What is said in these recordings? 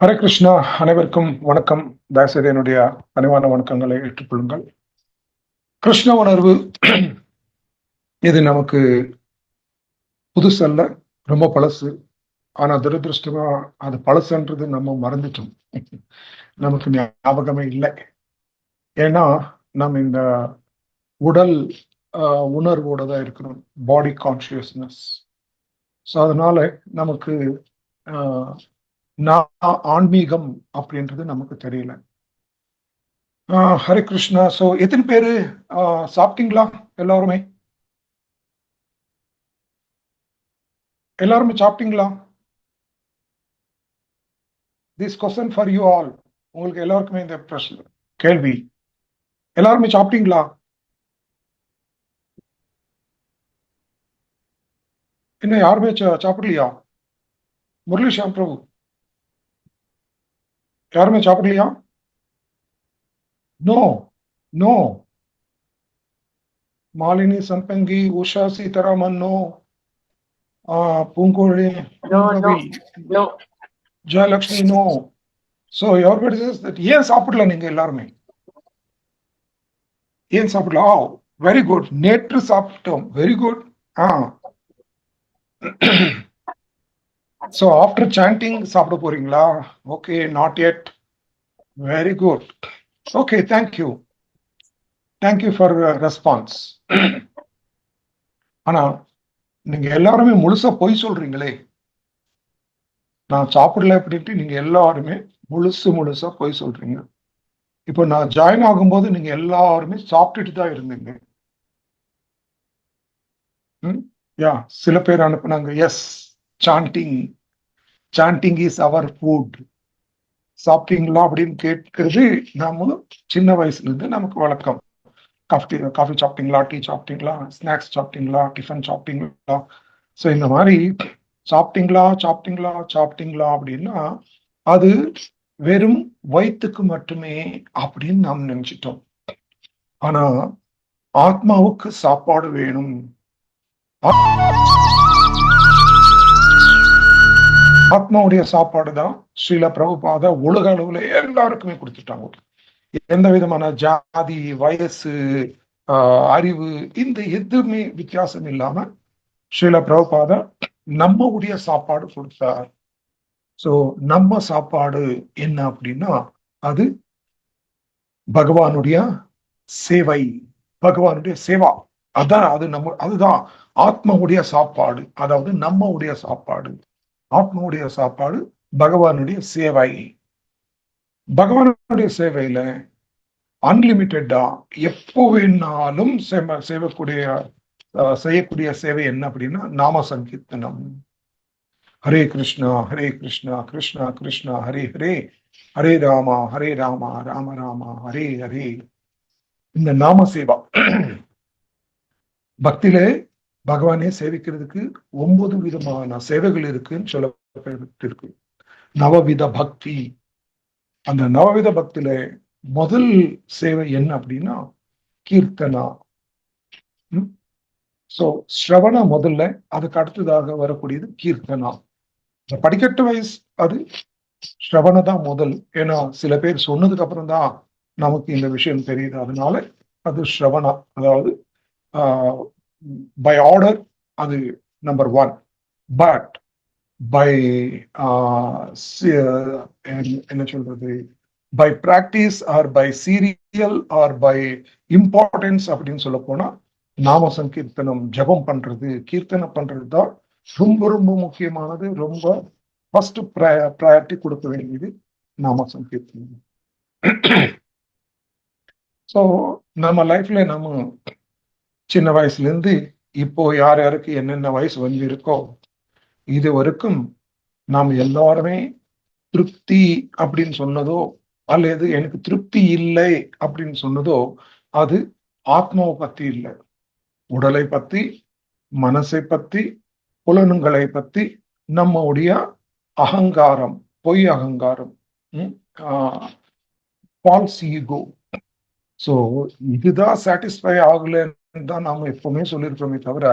ஹரே கிருஷ்ணா அனைவருக்கும் வணக்கம். தயவுசெய்து என்னுடைய பணிவான வணக்கங்களை ஏற்றுக்கொள்ளுங்கள். கிருஷ்ண உணர்வு இது நமக்கு புதுசல்ல ரொம்ப பழசு. ஆனா துரதிருஷ்டமா அது பழசுன்றது நம்ம மறந்துட்டோம். நமக்கு ஞாபகமே இல்லை. ஏன்னா நம்ம இந்த உடல் ஆஹ், உணர்வோட தான் இருக்கிறோம். பாடி கான்சியஸ்னஸ் ஸோ அதனால நமக்கு ஆஹ், நான் ஆன்மீகம் அப்படின்றது நமக்கு தெரியல. ஆஹ், ஹரே கிருஷ்ணா. ஸோ எத்தனை பேரு சாப்பிட்டீங்களா எல்லாருமே? எல்லாருமே சாப்பிட்டீங்களா? This question for you all உங்களுக்கு எல்லாருக்குமே இந்த பிரச்சனை கேள்வி. எல்லாருமே சாப்பிட்டீங்களா? இன்னும் யாருமே சாப்பிடலையா? முரளி ஷாம் பிரபு. யாருமே சாப்பிடலையா no no Malini Sampangi Usha Seetharaman no ah, Poongozhi No, no, Ravi, no. Jayalakshmi no so everybody ஏன் சாப்பிடல நீங்க எல்லாருமே ஏன் சாப்பிடல ஆ வெரி குட் நேற்று சாப்பிட்டோம் வெரி குட் ஆ ஸோ ஆஃப்டர் சாண்டிங் சாப்பிட போறீங்களா? Okay not yet very good okay thank you thank you for response ஆனா நீங்க எல்லாருமே முழுசா பொய் சொல்றீங்களே. நான் சாப்பிடல அப்படின்ட்டு நீங்க எல்லாருமே முழுசு முழுசா பொய் சொல்றீங்க. இப்போ நான் ஜாயின் ஆகும்போது நீங்க எல்லாருமே சாப்பிட்டுட்டு தான் இருந்தீங்க. யா சில பேர் அனுப்புனாங்க. Yes chanting chanting is our food சாப்பிட்டீங்களா அப்படின்னு கேட்கறது நாம சின்ன வயசுல இருந்து நமக்கு வழக்கம். காஃபி காஃபி சாப்பிட்டீங்களா? டீ சாப்பிட்டீங்களா? ஸ்நாக்ஸ் சாப்பிட்டீங்களா? டிஃபன் சாப்பிட்டீங்களா? ஸோ இந்த மாதிரி சாப்பிட்டீங்களா? சாப்பிட்டீங்களா? சாப்பிட்டீங்களா? அப்படின்னா அது வெறும் வயிற்றுக்கு மட்டுமே அப்படின்னு நாம் நினைச்சிட்டோம். ஆனா ஆத்மாவுக்கு சாப்பாடு வேணும். ஆத்மாவுடைய சாப்பாடு தான் ஸ்ரீல பிரபுபாத உலக அளவுல எல்லாருக்குமே கொடுத்துட்டாங்க. எந்த விதமான ஜாதி வயசு ஆஹ், அறிவு இந்த எதுவுமே வித்தியாசம் இல்லாம ஸ்ரீல பிரபுபாத நம்மளுடைய சாப்பாடு கொடுத்தார். சோ நம்ம சாப்பாடு என்ன அப்படின்னா அது பகவானுடைய சேவை பகவானுடைய சேவா. அதான் அது நம்ம அதுதான் ஆத்மாவுடைய சாப்பாடு. அதாவது நம்மளுடைய சாப்பாடு. ஆத்மாவுடைய சாப்பாடு பகவானுடைய சேவை. பகவானுடைய சேவையில அன்லிமிட்டெடா எப்போ வேணாலும் செய்யக்கூடிய செய்யக்கூடிய சேவை என்ன அப்படின்னா நாம சங்கீர்த்தனம். ஹரே கிருஷ்ணா ஹரே கிருஷ்ணா கிருஷ்ணா கிருஷ்ணா ஹரே ஹரே ஹரே ராமா ஹரே ராமா ராம ராமா ஹரே ஹரே. இந்த நாம சேவா. பக்தியிலே பகவானே சேவிக்கிறதுக்கு ஒன்பது விதமான சேவைகள் இருக்குன்னு சொல்லப்பட்டிருக்கு. நவவித பக்தி. அந்த நவவித பக்தியில முதல் சேவை என்ன அப்படின்னா கீர்த்தனா. சோ ஸ்ரவண முதல்ல அதுக்கு அடுத்ததாக வரக்கூடியது கீர்த்தனா. படிக்கட்டு வயசு அது ஸ்ரவண தான் முதல். ஏன்னா சில பேர் சொன்னதுக்கு அப்புறம் தான் நமக்கு இந்த விஷயம் தெரியுது. அதனால அது ஸ்ரவணா அதாவது பை ஆர்டர் அது நம்பர் ஒன் பட் பை என்ன சொல்றது? By practice or by serial or by importance அப்படின்னு சொல்ல போனா நாம சங்கீர்த்தனம் ஜெபம் பண்றது கீர்த்தனை பண்றது தான் ரொம்ப ரொம்ப முக்கியமானது. ரொம்ப ஃபர்ஸ்ட் ப்ரையாரிட்டி கொடுக்க வேண்டியது நாம சங்கீர்த்தனம் ஸோ நம்ம லைஃப்ல நம்ம சின்ன வயசுல இருந்து இப்போ யார் யாருக்கு என்னென்ன வயசு வந்து இருக்கோ இது வரைக்கும் நாம் எல்லாருமே திருப்தி அப்படின்னு சொன்னதோ அல்லது எனக்கு திருப்தி இல்லை அப்படின்னு சொன்னதோ அது ஆத்மாவை பத்தி இல்லை. உடலை பத்தி மனசை பத்தி புலனுங்களை பத்தி நம்முடைய அகங்காரம் பொய் அகங்காரம் ஃபால்ஸ் ஈகோ ஸோ இதுதான் சாட்டிஸ்ஃபை ஆகலைன்னு தான் நாம எப்பவுமே சொல்லியிருக்கிறோமே தவிர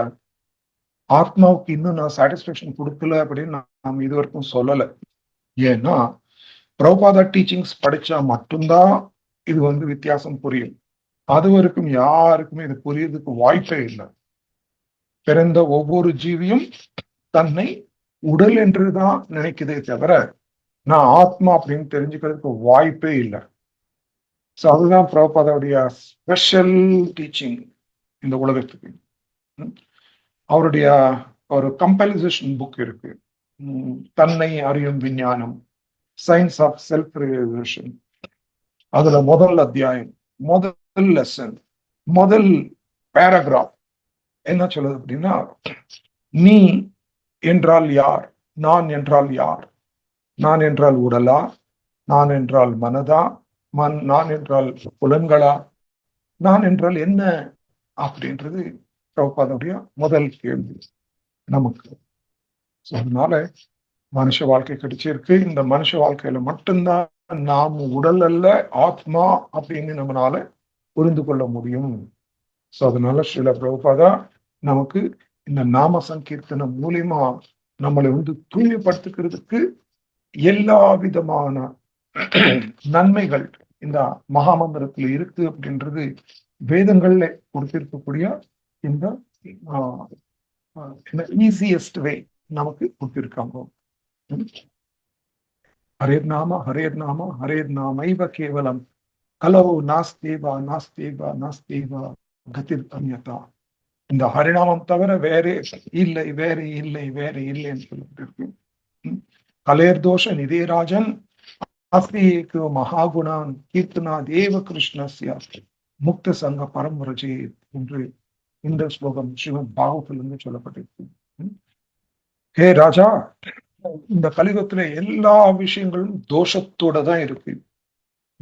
ஆத்மாவுக்கு இன்னும் நான் சாட்டிஸ்ஃபேக்ஷன் கொடுக்கல அப்படின்னு நாம் இது வரைக்கும் சொல்லலை. ஏன்னா பிரபாதா டீச்சிங்ஸ் படிச்சா மட்டும்தான் இது வந்து வித்தியாசம் புரியும். அது வரைக்கும் யாருக்குமே இது புரியறதுக்கு வாய்ப்பே இல்லை. பிறந்த ஒவ்வொரு ஜீவியும் தன்னை உடல் என்றுதான் நினைக்குதே தவிர நான் ஆத்மா அப்படின்னு தெரிஞ்சுக்கிறதுக்கு வாய்ப்பே இல்லை. ஸோ அதுதான் பிரபாதாவுடைய ஸ்பெஷல் டீச்சிங் இந்த உலகத்துக்கு. அவருடைய ஒரு கம்பலைசேஷன் புக் இருக்கு. தன்னை அறியும் விஞ்ஞானம். சயின்ஸ் ஆஃப் செல்ஃப் ரியலைசேஷன் அதுல முதல் அத்தியாயம் முதல் லெசன் முதல் பேராகிராஃப் என்ன சொல்லுது அப்படின்னா நீ என்றால் யார்? நான் என்றால் யார்? நான் என்றால் உடலா? நான் என்றால் மனதா? மன் நான் என்றால் புலன்களா? நான் என்றால் என்ன அப்படின்றது பிரபுபாதனுடைய முதல் கேள்வி நமக்கு. அதனால மனுஷ வாழ்க்கை கிடைச்சிருக்கு. இந்த மனுஷ வாழ்க்கையில மட்டும்தான் நாம் உடல் அல்ல ஆத்மா அப்படின்னு நம்மளால புரிந்து கொள்ள முடியும். சோ அதனால ஸ்ரீல பிரபுபாதா நமக்கு இந்த நாம சங்கீர்த்தனம் மூலியமா நம்மளை வந்து தூய்மைப்படுத்துக்கிறதுக்கு எல்லா விதமான நன்மைகள் இந்த மகாமந்திரத்துல இருக்கு அப்படின்றது வேதங்கள்ல கொடுத்திருக்கக்கூடிய இந்த ஈஸியஸ்ட் வே நமக்கு கொடுத்திருக்காங்க. ஹரேர் நாம ஹரேர் நாம ஹரேர் நாமைவ கேவலம். கலவு நாஸ்தேவா நாஸ்தேவா நாஸ்தேவா கதிர் அந்யதா இந்த ஹரிநாமம் தவிர வேறே இல்லை வேற இல்லை வேற இல்லைன்னு சொல்லிட்டு கலேர் தோஷ நிதேராஜன் மகாகுணான் கீர்த்தனா தேவ கிருஷ்ணஸ்யாஸ்தி முக்த சங்க பரம்பரஜே என்று இந்த ஸ்லோகம் சிவன் பாகவத்திலிருந்து சொல்லப்பட்டிருக்கு. ஹே ராஜா இந்த கலியுகத்துல எல்லா விஷயங்களும் தோஷத்தோட தான் இருக்கு.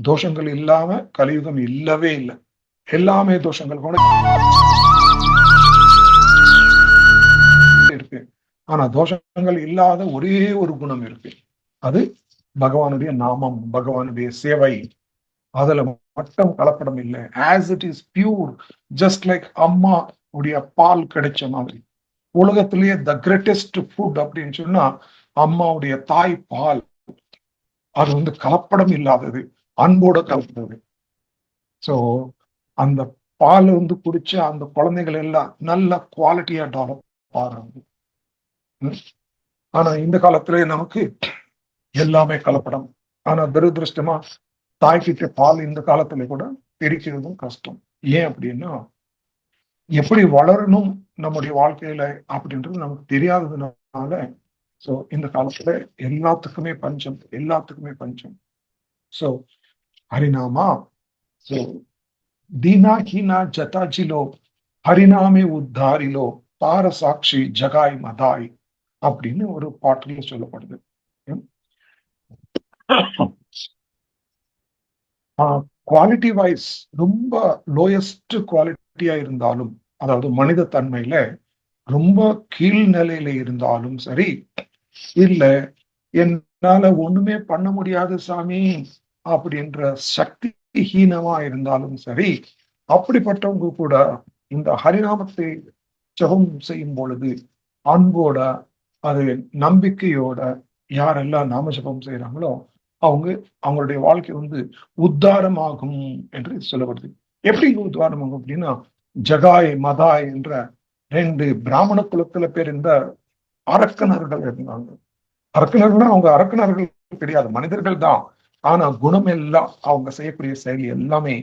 தோஷங்கள் இல்லாம கலியுகம் இல்லவே இல்லை. எல்லாமே தோஷங்கள் கூட இருக்கு. ஆனா தோஷங்கள் இல்லாத ஒரே ஒரு குணம் இருக்கு. அது பகவானுடைய நாமம் பகவானுடைய சேவை. அதுல மட்டும் கலப்படம் இல்லை. As it is pure just like அம்மா உடைய பால் கிடைச்ச மாதிரி. உலகத்திலேயே த கிரேட்டஸ்ட் ஃபுட் அப்படின்னு சொன்னா அம்மாவுடைய தாய் பால். அது வந்து கலப்படம் இல்லாதது அன்போட கலப்பது சோ அந்த பால் வந்து குடிச்ச அந்த குழந்தைகள் எல்லாம் நல்ல குவாலிட்டியா டெவலப் ஆகிறாங்க. ஆனா இந்த காலத்துல நமக்கு எல்லாமே கலப்படம். ஆனா துரதிருஷ்டமா தாய்கிட்ட பால் இந்த காலத்துல கூட பிரிக்கிறதும் கஷ்டம். ஏன் அப்படின்னா எப்படி வளரணும் நம்முடைய வாழ்க்கையில அப்படின்றது நமக்கு தெரியாததுனால சோ இந்த காலத்துல எல்லாத்துக்குமே பஞ்சம் எல்லாத்துக்குமே பஞ்சம். சோ ஹரிநாமா சோ தீனா ஹீனா ஜதாஜிலோ ஹரிநாமே உத்தாரிலோ பாரசாட்சி ஜகாய் மதாய் அப்படின்னு ஒரு பாட்டுல சொல்லப்படுது. குவாலிட்டி வைஸ் ரொம்ப லோயஸ்ட் குவாலிட்டியா இருந்தாலும் அதாவது மனித தன்மையில ரொம்ப கீழ்நிலையில இருந்தாலும் சரி இல்ல என்னால ஒண்ணுமே பண்ண முடியாது சாமி அப்படின்ற சக்தி ஹீனமா இருந்தாலும் சரி அப்படிப்பட்டவங்க கூட இந்த ஹரிநாமத்தை ஜெபம் செய்யும் பொழுது அன்போட அது நம்பிக்கையோட யாரெல்லாம் நாம ஜபம் செய்யறாங்களோ அவங்க அவங்களுடைய வாழ்க்கை வந்து உத்தாரமாகும் என்று சொல்லப்படுது. எப்படி உத்தாரமாகும் அப்படின்னா ஜகாய் மதாய் என்ற ரெண்டு பிராமண குலத்துல பேர் இந்த அரக்கணர்கள் இருந்தாங்க. அரக்கணர்கள்னா அவங்க அரக்கணர்கள் கிடையாது மனிதர்கள் தான். ஆனா குணம் எல்லாம் அவங்க செய்யக்கூடிய செயல் எல்லாமே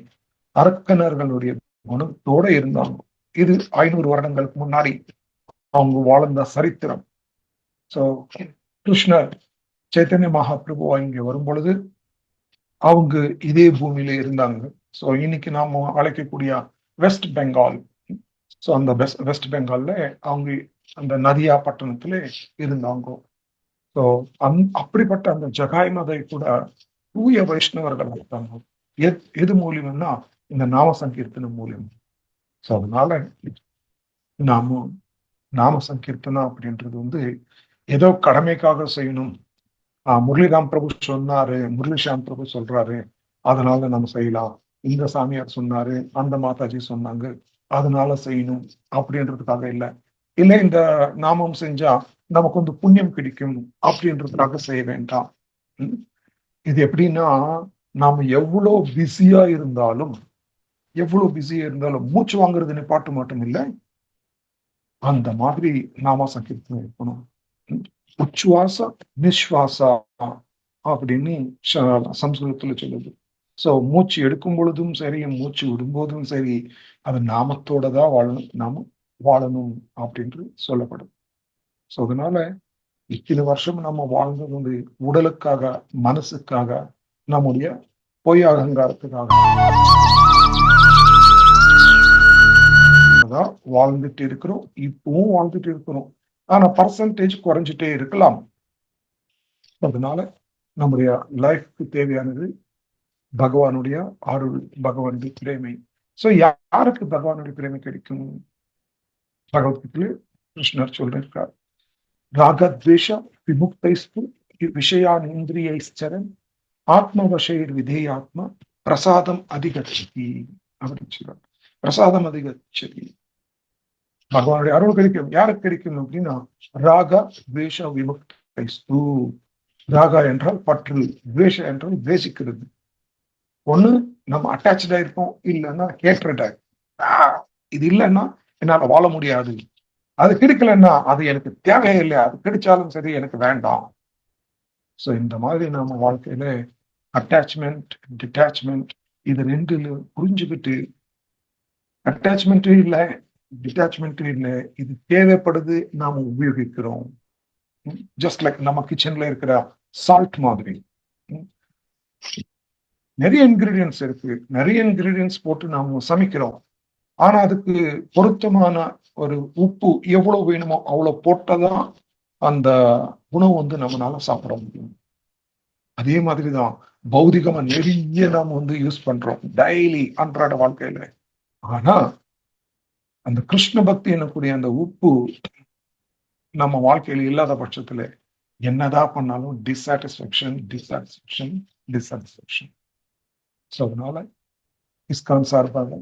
அரக்கணர்களுடைய குணத்தோட இருந்தாங்க. இது ஐநூறு வருடங்களுக்கு முன்னாடி அவங்க வாழ்ந்த சரித்திரம். சோ கிருஷ்ணர் சைத்தன்ய மகாபிரபு இங்க வரும்பொழுது அவங்க இதே பூமியில இருந்தாங்க. சோ இன்னைக்கு நாம அழைக்கக்கூடிய வெஸ்ட் பெங்கால் ஸோ அந்த வெஸ்ட் வெஸ்ட் பெங்கால்ல அவங்க அந்த நதியா பட்டணத்துல இருந்தாங்க. ஸோ அந் அப்படிப்பட்ட அந்த ஜகாய் மதை கூட தூய வைஷ்ணவர்கள் இருக்காங்க எது மூலியம்னா இந்த நாம சங்கீர்த்தனம் மூலியம். ஸோ அதனால நாம நாம சங்கீர்த்தனம் அப்படின்றது வந்து ஏதோ கடமைக்காக செய்யணும். முரளிராம் பிரபு சொன்னாரு முரளிஷாம் பிரபு சொல்றாரு அதனால நம்ம செய்யலாம். இந்த சாமியார் சொன்னாரு அந்த மாதாஜி சொன்னாங்க அதனால செய்யணும் அப்படின்றதுக்காக இல்லை. இல்லை இந்த நாமம் செஞ்சா நமக்கு வந்து புண்ணியம் கிடைக்கும் அப்படின்றதுக்காக செய்ய வேண்டாம். இது எப்படின்னா நாம எவ்வளவு பிஸியா இருந்தாலும் எவ்வளவு பிஸியா இருந்தாலும் மூச்சு வாங்குறது நிப்பாட்டு மட்டும் இல்லை அந்த மாதிரி நாம சங்கீர்த்தனம் இருக்கணும். உச்சுவாச நிஸ்வாசா அப்படின்னு சம்ஸ்கிருதத்துல சொல்லுது. சோ மூச்சு எடுக்கும் பொழுதும் சரி மூச்சு விடும்போதும் சரி அது நாமத்தோட தான் வாழணும் நாம வாழணும் அப்படின்னு சொல்லப்படும். ஸோ அதனால இத்தனை வருஷம் நம்ம வாழ்ந்தது வந்து உடலுக்காக மனசுக்காக நம்முடைய பொய் அகங்காரத்துக்காக வாழ்ந்துட்டு இருக்கிறோம் இப்பவும் வாழ்ந்துட்டு இருக்கிறோம். ஆனா பர்சன்டேஜ் குறைஞ்சிட்டே இருக்கலாம். அதனால நம்முடைய லைஃப்க்கு தேவையானது பகவானுடைய அருள் பகவானுடைய பிரேமை. சோ யாருக்கு பகவானுடைய பிரேமை கிடைக்கும்? பகவத்கீதையில கிருஷ்ணர் சொல்லிருக்கார் ராகத்வேஷ விமுக்தைஸ்து விஷயான் இந்திரியைச்சரன் ஆத்மவசைர் விதேயாத்மா பிரசாதம் அதிகச்சதி அப்படின்னு சொல்றார். பிரசாதம் அதிகச்சதி பகவானுடைய அருள் கிடைக்கும். யாருக்கு கிடைக்கும் அப்படின்னா ராக துவேஷ விமுக்தைஸ்து ராகா என்றால் பற்று துவேஷ என்றால் துவேசிக்கிறது ஒண்ணு நம்ம அட்டாச்சா இருப்போம் இல்லைன்னா கேட்ரடா இது இல்லைன்னா என்னால வாழ முடியாது. அது கிடைக்கலன்னா அது எனக்கு தேவையில்லை அது கிடைச்சாலும் சரி எனக்கு வேண்டாம். ஸோ இந்த மாதிரி நம்ம வாழ்க்கையில அட்டாச்மெண்ட் டிட்டாச்மெண்ட் இது ரெண்டுல புரிஞ்சுக்கிட்டு அட்டாச்மெண்ட்டும் இல்லை டிட்டாச்மெண்ட்டும் இல்லை இது தேவைப்படுது நாம் உபயோகிக்கிறோம். ஜஸ்ட் லைக் நம்ம கிச்சன்ல இருக்கிற சால்ட் மாதிரி. நிறைய இன்கிரீடியன்ஸ் இருக்கு. நிறைய இன்கிரீடியன்ஸ் போட்டு நாம சமைக்கிறோம். ஆனா அதுக்கு பொருத்தமான ஒரு உப்பு எவ்வளவு வேணுமோ அவ்வளவு போட்டதான் அந்த உணவு வந்து நம்மளால சாப்பிட முடியும். அதே மாதிரிதான் பௌதிகமா நிறைய நாம வந்து யூஸ் பண்றோம். டெய்லி அன்றாட வாழ்க்கையில. ஆனா அந்த கிருஷ்ண பக்தி எனக்கூடிய அந்த உப்பு நம்ம வாழ்க்கையில இல்லாத பட்சத்துல என்னதான் பண்ணாலும் டிசாட்டிஸ்பேக்ஷன் டிசாட்டிஸ்பேக்ஷன் டிசாட்டிஸ்பேக்ஷன் ஸோ அதனால இஸ்கான் சார்பாக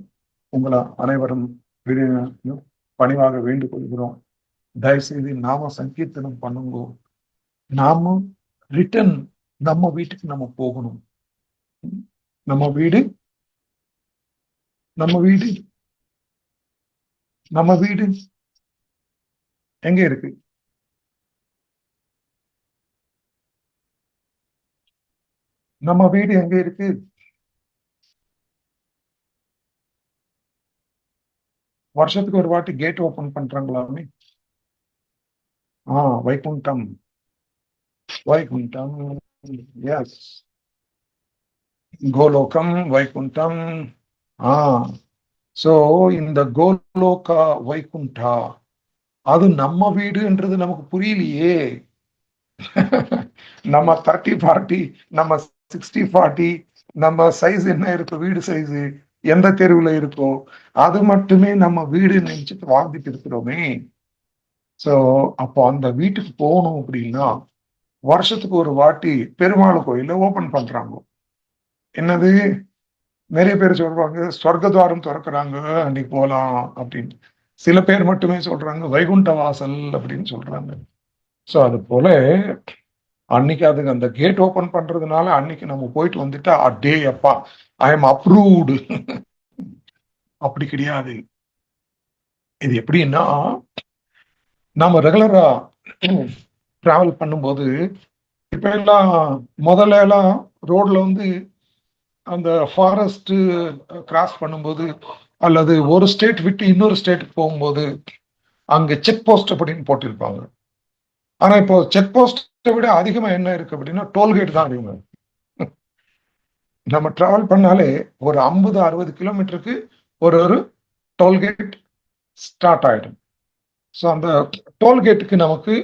உங்களை அனைவரும் பணிவாக வேண்டுகொள்கிறோம் தயவுசெய்து நாம சங்கீர்த்தனம் பண்ணுங்க. நாம ரிட்டர்ன் நம்ம வீட்டுக்கு நம்ம போகணும். நம்ம வீடு நம்ம வீடு நம்ம வீடு எங்க இருக்கு? நம்ம வீடு எங்க இருக்கு? வருஷத்துக்கு ஒரு வாட்டி கேட் ஓபன் பண்றாங்களாமே. ஆ வைகுண்டம். வைகுண்டம் எஸ் கோலோகம் வைகுண்டம். ஆ. சோ இந்த கோலோகா வைகுண்டா அது நம்ம வீடுன்றது நமக்கு புரியலையே. நம்ம தேர்ட்டி ஃபார்ட்டி நம்ம சிக்ஸ்டி ஃபார்ட்டி நம்ம சைஸ் என்ன இருக்கும் வீடு சைஸ் எந்த தெருவுல இருக்கோ அது மட்டுமே நம்ம வீடு நினைச்சிட்டு வாழ்ந்துட்டு இருக்கிறோமே. சோ அப்போ அந்த வீட்டுக்கு போகணும் அப்படின்னா வருஷத்துக்கு ஒரு வாட்டி பெருமாள் கோயில ஓபன் பண்றாங்க. என்னது? நிறைய பேர் சொல்றாங்க சொர்க்கத்வாரம் திறக்கிறாங்க அன்னைக்கு போகலாம் அப்படின்னு. சில பேர் மட்டுமே சொல்றாங்க வைகுண்ட வாசல் அப்படின்னு சொல்றாங்க. ஸோ அது போல அன்னைக்கு அதுக்கு அந்த கேட் ஓபன் பண்றதுனால அன்னைக்கு நம்ம போயிட்டு வந்துட்டா டே அப்பா ஐ எம் அப்ரூவ்டு அப்படி கிடையாது. இது எப்படின்னா நாம ரெகுலரா டிராவல் பண்ணும்போது இப்ப எல்லாம் முதல்ல எல்லாம் ரோட்ல வந்து அந்த ஃபாரஸ்ட் கிராஸ் பண்ணும்போது அல்லது ஒரு ஸ்டேட் விட்டு இன்னொரு ஸ்டேட்டுக்கு போகும்போது அங்கே செக் போஸ்ட் அப்படின்னு போட்டிருப்பாங்க. ஆனா இப்போ செக் போஸ்ட்டை விட அதிகமாக என்ன இருக்கு அப்படின்னா டோல்கேட் தான் அதிகமா நம்ம டிராவல் பண்ணாலே ஒரு ஐம்பது அறுபது கிலோமீட்டருக்கு ஒரு ஒரு டோல்கேட் ஸ்டார்ட் ஆகிடும் ஸோ அந்த டோல்கேட்டுக்கு நமக்கு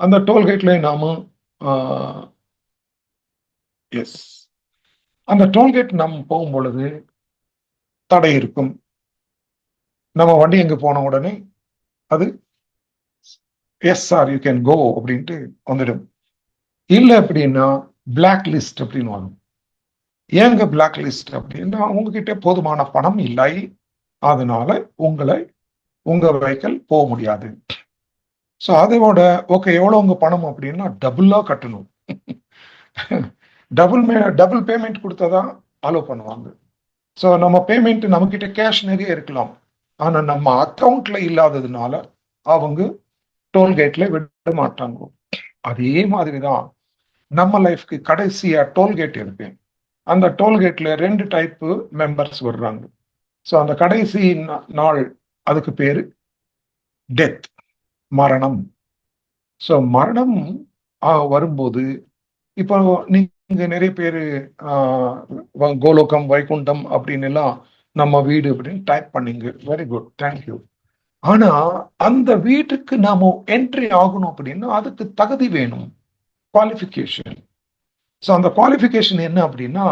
அந்த டோல்கேட்ல நாம எஸ் அந்த டோல்கேட் நம்ம போகும் பொழுது தடை இருக்கும். நம்ம வண்டி எங்க போன உடனே அது yes sir you can go அப்படின்ட்டு வந்துடும். இல்லை அப்படின்னா பிளாக் லிஸ்ட் அப்படின்னு வரும். ஏங்க பிளாக் லிஸ்ட் அப்படின்னா உங்ககிட்ட போதுமான பணம் இல்லை. அதனால உங்களை உங்க வெஹிக்கல் போக முடியாது. ஸோ அதோட ஓகே எவ்வளோ உங்க பணம்? அப்படின்னா டபுளாக கட்டணும். டபுள் மே டபுள் பேமெண்ட் கொடுத்தாதான் அலோவ் பண்ணுவாங்க. ஸோ நம்ம பேமெண்ட் நம்மக்கிட்ட கேஷ் நிறைய இருக்கலாம். ஆனால் நம்ம அக்கௌண்ட்ல இல்லாததுனால அவங்க டோல்கேட்ல விட மாட்டாங்க. அதே மாதிரி தான் நம்ம லைஃப்க்கு கடைசியா டோல்கேட் இருக்கு. அந்த டோல்கேட்ல ரெண்டு டைப்பு மெம்பர்ஸ் வர்றாங்க. ஸோ அந்த கடைசி நாள் அதுக்கு பேர் டெத் மரணம். ஸோ மரணம் வரும்போது இப்போ நீங்க நிறைய பேர் கோலோகம் வைகுண்டம் அப்படின்னு எல்லாம் நம்ம வீடு அப்படின்னு டைப் பண்ணிங்க. வெரி குட் தேங்க்யூ ஆனா அந்த வீட்டுக்கு நாம என்ட்ரி ஆகணும் அப்படின்னா அதுக்கு தகுதி வேணும். குவாலிஃபிகேஷன் ஸோ அந்த குவாலிஃபிகேஷன் என்ன அப்படின்னா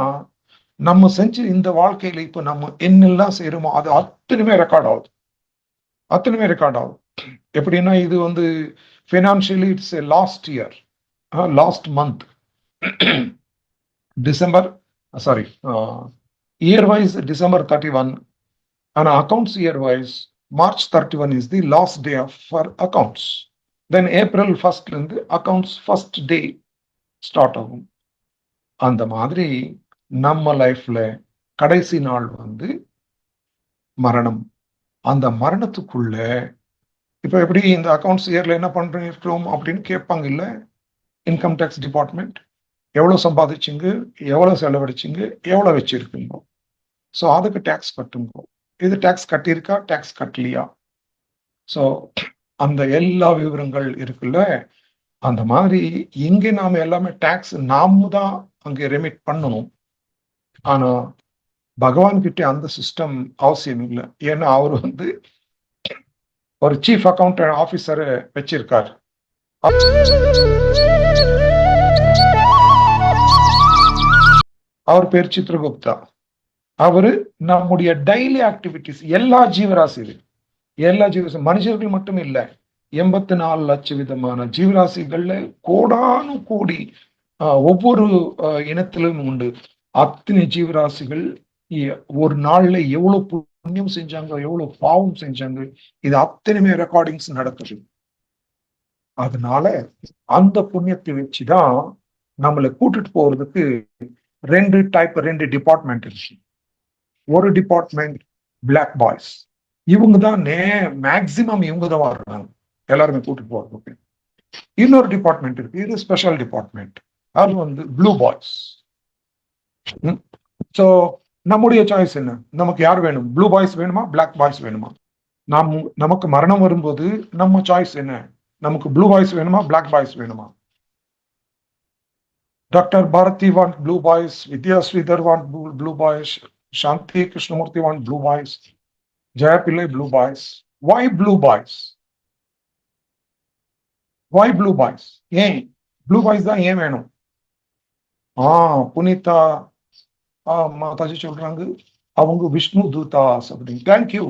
நம்ம செஞ்சு இந்த வாழ்க்கையில இப்போ நம்ம என்னெல்லாம் செய்யறோமோ அது அத்தனையுமே ரெக்கார்ட் ஆகுது. அத்தனையுமே ரெக்கார்ட் ஆகுது. எப்படின்னா இது வந்து financially it's last year last month December sorry year wise December thirty one ஆனால் accounts year wise March thirty one is the last day of for accounts then April ஃபர்ஸ்ட்லேருந்து accounts first day start ஆகும். அந்த மாதிரி நம்ம லைஃப்ல கடைசி நாள் வந்து மரணம். அந்த மரணத்துக்குள்ள இப்போ எப்படி இந்த அக்கௌண்ட்ஸ் இயர்ல என்ன பண்றோம் அப்படின்னு கேட்பாங்க இல்லை? இன்கம் டேக்ஸ் டிபார்ட்மெண்ட் எவ்வளவு சம்பாதிச்சிங்க எவ்வளவு செலவழிச்சிங்க எவ்வளவு வச்சிருக்கீங்க? ஸோ அதுக்கு டேக்ஸ் கட்டுங்க. இது டேக்ஸ் கட்டியிருக்கா டேக்ஸ் கட்டலையா? ஸோ அந்த எல்லா விவரங்கள் இருக்குல்ல? அந்த மாதிரி இங்கே நாம எல்லாமே டேக்ஸ் நாம தான் அங்கே ரெமிட் பண்ணணும். ஆனா பகவான் கிட்ட அந்த சிஸ்டம் அவசியம் இல்லை. ஏன்னா அவர் வந்து ஒரு சீஃப் அக்கௌண்ட் ஆஃபீஸரை வச்சிருக்காரு. அவர் பேர் சித்ரகுப்தா. அவரு நம்முடைய டைலி ஆக்டிவிட்டிஸ் எல்லா ஜீவராசிகள் எல்லா ஜீவராசி மனுஷர்கள் மட்டும் இல்லை எண்பத்தி நாலு லட்சம் விதமான ஜீவராசிகள்ல கோடானு கோடி ஒவ்வொரு இனத்திலும் உண்டு. அத்தனை ஜீவராசிகள் ஒரு நாள்ல எவ்வளவு புண்ணியம் செஞ்சாங்க எவ்வளவு பாவம் செஞ்சாங்க இது அத்தனையுமே ரெக்கார்டிங்ஸ் நடக்குது. அதனால அந்த புண்ணியத்தை வச்சுதான் நம்மளை கூட்டிட்டு போறதுக்கு ரெண்டு டைப் ரெண்டு டிபார்ட்மெண்ட் இருந்துச்சு ஒரு டிபார்ட்மெண்ட் பிளாக் பாய்ஸ் இவங்க தான் நே மேக்சிமம் இவங்க தான் வர்றாங்க. எல்லாருமே கூட்டிட்டு போறதுக்கு. இன்னொரு டிபார்ட்மெண்ட் இருக்கு. இது ஸ்பெஷல் டிபார்ட்மெண்ட் அது வந்து ப்ளூ பாய்ஸ் ஸோ நம்முடைய சாய்ஸ் என்ன? நமக்கு யார் வேணும்? ப்ளூ பாய்ஸ் வேணுமா? பிளாக் பாய்ஸ் வேணுமா? நாம் நமக்கு மரணம் வரும்போது நம்ம சாய்ஸ் என்ன? நமக்கு ப்ளூ பாய்ஸ் வேணுமா? பிளாக் பாய்ஸ் வேணுமா? Doctor Bharathi want blue boys Vidya Sridhar want blue boys Shanthi Krishnamurthy want blue boys Jayapillai blue boys why blue boys why blue boys ஏன் ப்ளூ பாய்ஸ் தான் ஏன் வேணும் ஆ புனிதா மாதாஜி சொல்றாங்க அவங்க விஷ்ணு தூதாஸ் அப்படின்னு thank you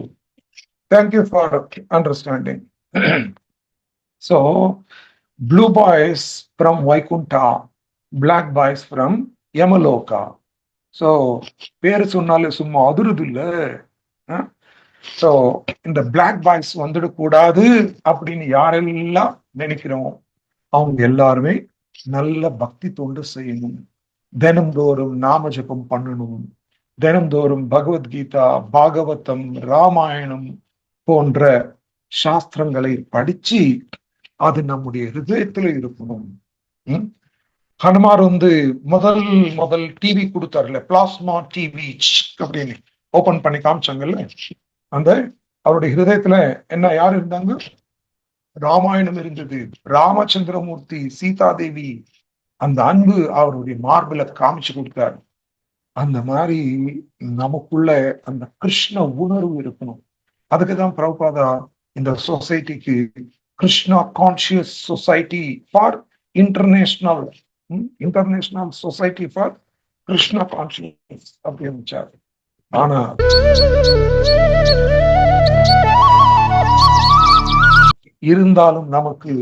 thank you for understanding so blue boys from Vaikuntha black boys from Yamaloka so பேர் சொன்னாலே சும்மா அதிருது இல்லை ஸோ இந்த பிளாக் பாய்ஸ் வந்துடக்கூடாது அப்படின்னு யாரெல்லாம் நினைக்கிறோம் அவங்க எல்லாருமே நல்ல பக்தி தொண்டு செய்யணும். தினம்தோறும் நாம ஜபம் பண்ணணும். தினம்தோறும் பகவத்கீதா பாகவதம் ராமாயணம் போன்ற சாஸ்திரங்களை படிச்சு அது நம்முடைய ஹிருதயத்துல இருக்கணும். ஹனுமார் வந்து முதல் முதல் டிவி கொடுத்தாருல பிளாஸ்மா டிவி அப்படின்னு ஓபன் பண்ணி காமிச்சாங்கல்ல அந்த அவருடைய ஹிருதயத்துல என்ன யார் இருந்தாங்க? ராமாயணம் இருந்தது. ராமச்சந்திரமூர்த்தி சீதாதேவி அந்த அன்பு அவருடைய மார்பில காமிச்சு கொடுத்தாரு. அந்த மாதிரி நமக்குள்ள அந்த கிருஷ்ண உணர்வு இருக்கணும். அதுக்குதான் பிரபுபாதா இந்த சொசைட்டிக்கு Krishna conscious society for international international society for Krishna conscious அப்படின்னு ஆனா இருந்தாலும் நமக்கு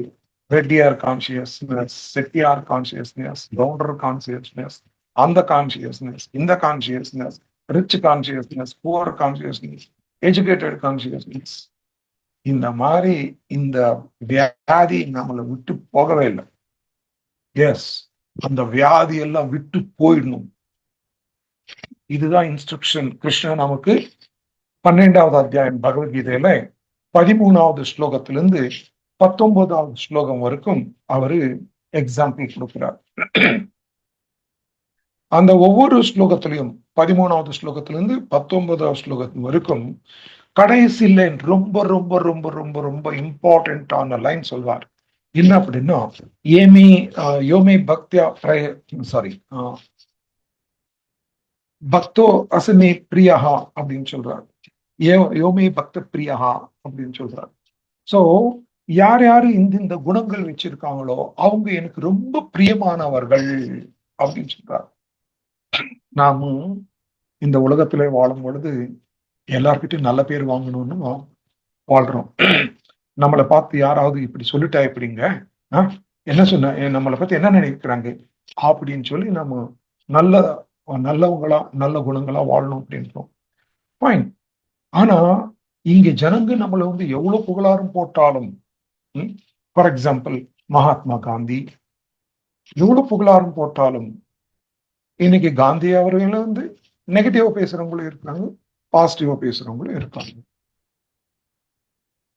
Reddiar consciousness Chettiar consciousness Gounder consciousness அந்த கான்சியஸ்னஸ் இந்த consciousness rich consciousness poor consciousness educated consciousness இந்த மாதிரி இந்த வியாதி நம்மளை விட்டு போகவே இல்லை. எஸ் அந்த வியாதி எல்லாம் விட்டு போயிடணும். இதுதான் இன்ஸ்ட்ரக்ஷன் கிருஷ்ணன் நமக்கு பன்னெண்டாவது அத்தியாயம் பகவத்கீதையில பதிமூணாவது ஸ்லோகத்திலிருந்து பத்தொன்பதாவது ஸ்லோகம் வரைக்கும் அவரு எக்ஸாம்பிள் கொடுக்கிறார். அந்த ஒவ்வொரு ஸ்லோகத்திலையும் பதிமூணாவது ஸ்லோகத்திலிருந்து பத்தொன்பதாவது ஸ்லோகத்து வரைக்கும் கடைசி லைன் ரொம்ப ரொம்ப ரொம்ப ரொம்ப ரொம்ப இம்பார்ட்டன்டான லைன் சொல்வார். என்ன அப்படின்னா ஏமி யோமி பக்தியா சாரி பக்தோ அசமே பிரியஹா அப்படின்னு சொல்றாரு. யோமே பக்த பிரியஹா அப்படின்னு சொல்றாரு. சோ யார் யாரு இந்த இந்த குணங்கள் வச்சிருக்காங்களோ அவங்க எனக்கு ரொம்ப பிரியமானவர்கள் அப்படின்னு சொல்றாரு. நாமும் இந்த உலகத்துல வாழும் பொழுது எல்லார்கிட்டையும் நல்ல பேர் வாங்கணும்னு வாழ்றோம். நம்மளை பார்த்து யாராவது இப்படி சொல்லிட்டா எப்படிங்க? என்ன சொன்ன நம்மளை பத்தி என்ன நினைக்கிறாங்க? அப்படின்னு சொல்லி நம்ம நல்ல நல்லவங்களா நல்ல குணங்களா வாழணும் அப்படின்றோம். ஃபைன் ஆனா இங்க ஜனங்க நம்மளை வந்து எவ்வளவு புகழாரம் போட்டாலும் ஃபார் எக்ஸாம்பிள் மகாத்மா காந்தி எவ்வளவு புகழாரம் போட்டாலும் இன்னைக்கு காந்தி அவர்கள் வந்து நெகட்டிவா பேசுறவங்களும் இருக்காங்க பாசிட்டிவா பேசுறவங்களும் இருக்காங்க.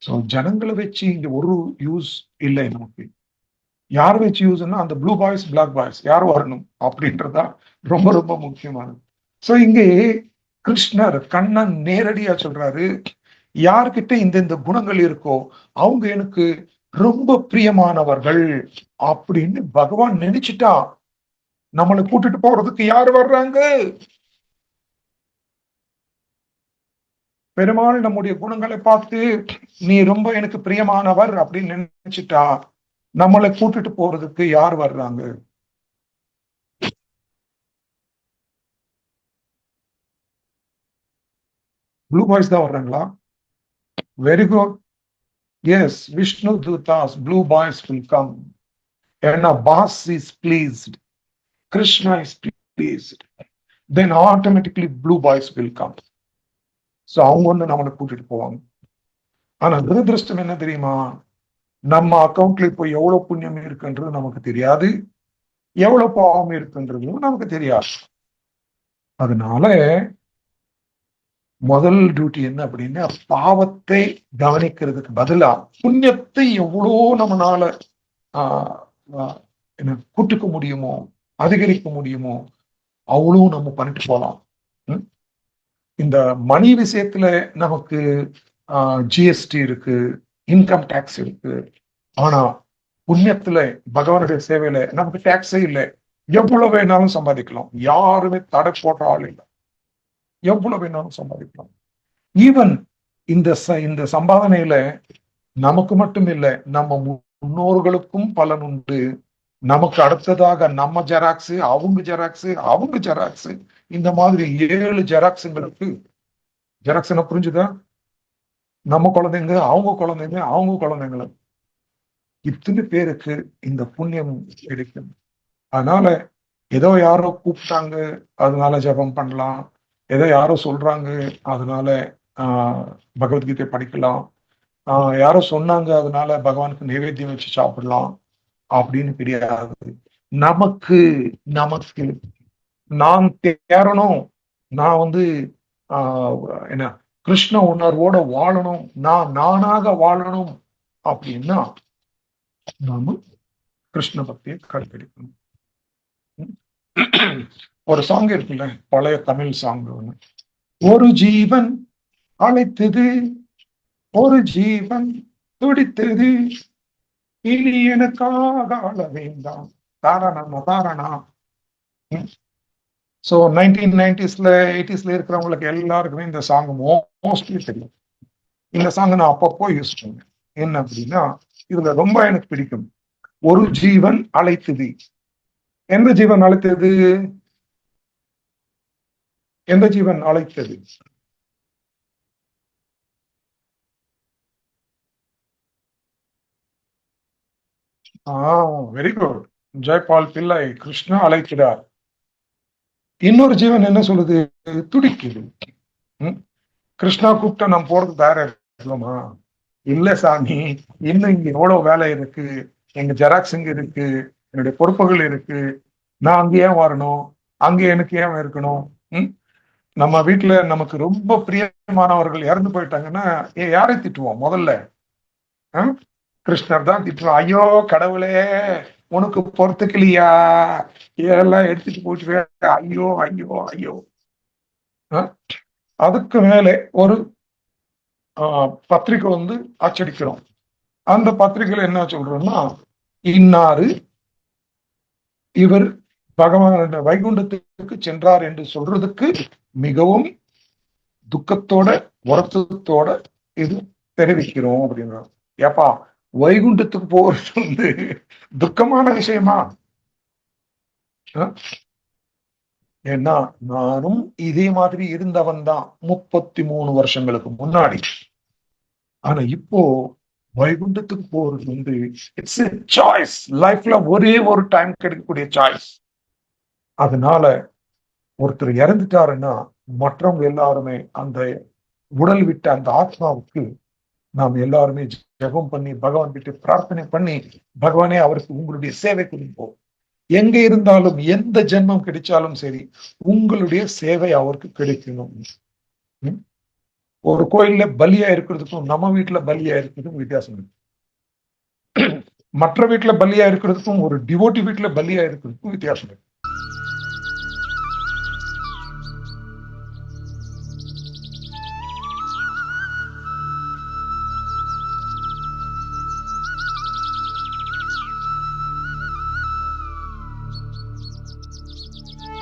ஸோ ஜனங்களை வச்சு இங்க ஒரு யூஸ் இல்லை நமக்கு. யார் வச்சு யூஸ்னா அந்த ப்ளூ பாய்ஸ் பிளாக் பாய்ஸ் யார் வரணும்? அப்படின்றதா ரொம்ப ரொம்ப முக்கியமானது. ஸோ இங்கே கிருஷ்ணர் கண்ணன் நேரடியா சொல்றாரு யார்கிட்ட இந்த இந்த குணங்கள் இருக்கோ அவங்க எனக்கு ரொம்ப பிரியமானவர்கள் அப்படின்னு பகவான் நினைச்சிட்டா நம்மளை கூட்டிட்டு போறதுக்கு யார் வர்றாங்க? பெருமாள் நம்முடைய குணங்களை பார்த்து நீ ரொம்ப எனக்கு பிரியமானவர் அப்படின்னு நினைச்சிட்டா நம்மளை கூட்டிட்டு போறதுக்கு யார் வர்றாங்க? ப்ளூ பாய்ஸ் தான் வர்றாங்களா? வெரி குட் எஸ் விஷ்ணு தூதாஸ் ப்ளூ பாய்ஸ் வில் கம் ஏன்னா boss is pleased Krishna is pleased then automatically blue boys will come so அவங்க ஒன்று நம்மளை கூட்டிட்டு போவாங்க. ஆனா துரதிருஷ்டம் என்ன தெரியுமா? நம்ம அக்கௌண்ட்ல இப்போ எவ்வளவு புண்ணியம் இருக்குன்றது நமக்கு தெரியாது. எவ்வளவு பாவம் இருக்குன்றதும் நமக்கு தெரியாது. அதனால முதல் டியூட்டி என்ன அப்படின்னா பாவத்தை கவனிக்கிறதுக்கு பதிலா புண்ணியத்தை எவ்வளோ நம்மளால ஆஹ் என்ன கூட்டுக்க முடியுமோ அதிகரிக்க முடியுமோ அவ்வளோ நம்ம பண்ணிட்டு போகலாம். இந்த மணி விஷயத்துல நமக்கு ஜிஎஸ்டி இருக்கு இன்கம் டேக்ஸ் இருக்கு. ஆனா புண்ணியத்துல பகவானுடைய சேவையில நமக்கு டேக்ஸே இல்லை. எவ்வளவு வேணாலும் சம்பாதிக்கலாம். யாருமே தடை போடுற ஆள் இல்லை. எவ்வளவு வேணாலும் சம்பாதிக்கலாம். ஈவன் இந்த இந்த சம்பாதனையில நமக்கு மட்டும் இல்லை நம்ம முன்னோர்களுக்கும் பலன் உண்டு. நமக்கு அடுத்ததாக நம்ம ஜெராக்ஸ் அவங்க ஜெராக்ஸ் அவங்க ஜெராக்ஸ் இந்த மாதிரி ஏழு ஜெராக்ஸுங்களுக்கு ஜெராக்ஸ் என்ன புரிஞ்சுதா? நம்ம குழந்தைங்க அவங்க குழந்தைங்க அவங்க குழந்தைங்கள. இத்தனை பேருக்கு இந்த புண்ணியம் கிடைக்கும். அதனால ஏதோ யாரோ கூப்பிட்டாங்க அதனால ஜபம் பண்ணலாம். ஏதோ யாரோ சொல்றாங்க அதனால ஆஹ் பகவத்கீதை படிக்கலாம். ஆஹ் யாரோ சொன்னாங்க அதனால பகவானுக்கு நைவேத்தியம் வச்சு சாப்பிடலாம். அப்படின்னு கிடையாது. நமக்கு நமக்கு நான் தேரணும் நான் வந்து ஆஹ் என்ன கிருஷ்ண உணர்வோட வாழணும். நான் நானாக வாழணும் அப்படின்னா நாம கிருஷ்ண பக்தியை கடைபிடிக்கணும். ஒரு சாங் இருக்குல்ல பழைய தமிழ் சாங் ஒண்ணு. ஒரு ஜீவன் அழைத்தது ஒரு ஜீவன் துடித்தது இனி எனக்காக ஆள வேண்டாம். தாரணம் தாரணா ஸோ நைன்டீன் நைன்டிஸ்ல எயிட்டிஸ்ல இருக்கிறவங்களுக்கு எல்லாருக்குமே இந்த சாங் மோஸ்ட்லி தெரியும். இந்த சாங் நான் அப்பப்போ யூஸ் பண்ணுவேன். என்ன அப்படின்னா இதுல ரொம்ப எனக்கு பிடிக்கும். ஒரு ஜீவன் அழைத்தது. எந்த ஜீவன் அழைத்தது? எந்த ஜீவன் அழைத்தது? ஆஹ் வெரி குட் ஜெய்பால் பிள்ளை கிருஷ்ணா அழைக்கிறார் இன்னொரு ஜீவன் என்ன சொல்லுது? துடிக்குது. கிருஷ்ணா கூப்பிட்டா நம்ம போறது தயாரா இருக்கலாமா இல்ல சாமி இன்னும் இங்க எவ்வளவு வேலை இருக்கு? எங்க ஜெராக்ஸ் இங்க இருக்கு? என்னுடைய பொறுப்புகள் இருக்கு. நான் அங்க ஏன் வரணும்? அங்கே எனக்கு ஏன் இருக்கணும்? நம்ம வீட்டுல நமக்கு ரொம்ப பிரியமானவர்கள் இறந்து போயிட்டாங்கன்னா ஏ யாரை திட்டுவோம் முதல்ல? கிருஷ்ணர் தான் திட்டுவோம் ஐயோ கடவுளே! உனக்கு பொறுத்துக்கலையா? இதெல்லாம் எடுத்துட்டு போச்சு ஐயோ ஐயோ ஐயோ. அதுக்கு மேலே ஒரு ஆ, பத்திரிக்கை வந்து அச்சடிக்கிறோம். அந்த பத்திரிகையில என்ன சொல்றோம்னா இன்னாறு இவர் பகவான் வைகுண்டத்துக்கு சென்றார் என்று சொல்றதுக்கு மிகவும் துக்கத்தோட உரத்தத்தோட இது தெரிவிக்கிறோம் அப்படின்றாங்க ஏப்பா வைகுண்டத்துக்கு போறது வந்து துக்கமான விஷயமா? ஏன்னா நானும் இதே மாதிரி இருந்தவன் தான் முப்பத்தி மூணு வருஷங்களுக்கு முன்னாடி. ஆனா இப்போ வைகுண்டத்துக்கு போறது வந்து இட்ஸ் எ சாய்ஸ் லைஃப்ல ஒரே ஒரு டைம் கிடைக்கக்கூடிய சாய்ஸ் அதனால ஒருத்தர் இறந்துட்டாருன்னா மற்றவங்க எல்லாருமே அந்த உடல் விட்ட அந்த ஆத்மாவுக்கு நாம் எல்லாருமே ஜெபம் பண்ணி பகவான் கிட்ட பிரார்த்தனை பண்ணி பகவானே அவருக்கு உங்களுடைய சேவை குறிப்போம் எங்க இருந்தாலும் எந்த ஜென்மம் கிடைச்சாலும் சரி உங்களுடைய சேவை அவருக்கு கிடைக்கணும். ஒரு கோயில்ல பலியா இருக்கிறதுக்கும் நம்ம வீட்டுல பலியா இருக்கிறதுக்கும் வித்தியாசம் இருக்கு. மற்ற வீட்டுல பலியா இருக்கிறதுக்கும் ஒரு டிவோட்டி வீட்டுல பலியா இருக்கிறதுக்கும் வித்தியாசம் இருக்கு.